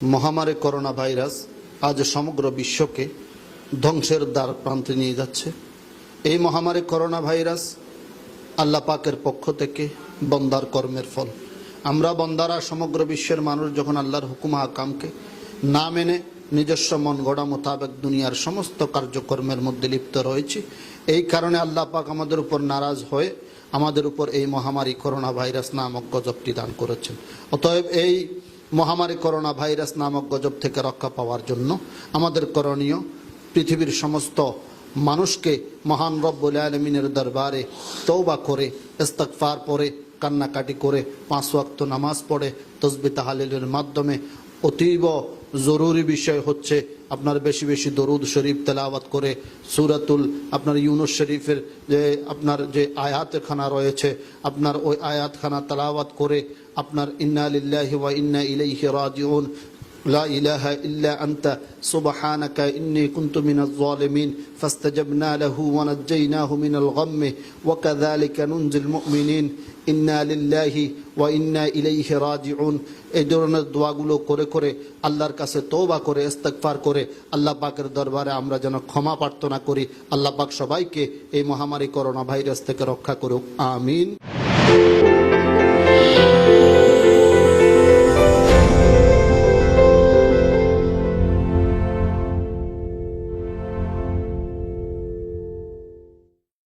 মহামারী corona virus আজ সমগ্র বিশ্বকে ধ্বংসের দ্বার প্রান্তে নিয়ে যাচ্ছে। এই মহামারী করোনা ভাইরাস আল্লাহ পাকের পক্ষ থেকে বন্দার কর্মের ফল। আমরা বন্দারা সমগ্র বিশ্বের মানুষ যখন আল্লাহর হুকুম হাকামকে না মেনে নিজস্ব মন গড়া মোতাবেক দুনিয়ার সমস্ত কার্যকর্মের মধ্যে লিপ্ত রয়েছে, এই কারণে আল্লাহ পাক আমাদের উপর নারাজ হয়ে আমাদের উপর এই মহামারী করোনা ভাইরাস নামক গজবটি দান করেছেন। অতএব এই মহামারী করোনা ভাইরাস নামক গজব থেকে রক্ষা পাওয়ার জন্য আমাদের করণীয় পৃথিবীর সমস্ত মানুষকে মহান রব্বুল আলমিনের দরবারে তৌবা করে ইস্তকফার পরে, কান্নাকাটি করে, পাঁচ ওয়াক্ত নামাজ পড়ে, তসবি তাহালিলের মাধ্যমে অতীব জরুরি বিষয় হচ্ছে আপনার বেশি বেশি দরুদ শরীফ তেলাওয়াত করে সুরাতুল, আপনার ইউনুস শরীফের যে আপনার যে আয়াতখানা রয়েছে, আপনার ওই আয়াতখানা তেলাওয়াত করে আপনার ইন্না লিল্লাহি ওয়া ইন্না ইলাইহি রাজিউন। لا إله إلا أنت سبحانك إني كنت من الظالمين فاستجبنا له ونجيناه من الغم وكذلك ننجي المؤمنين إنا لله وإنا إليه راجعون এই ধরনের দোয়াগুলো করে করে আল্লাহর কাছে তৌবা করে ইস্তেগফার করে আল্লাহ পাকের দরবারে আমরা যেন ক্ষমা প্রার্থনা করি আল্লাহ পাক সবাইকে এই মহামারী করোনা ভাইরাস থেকে রক্ষা করুক আমিন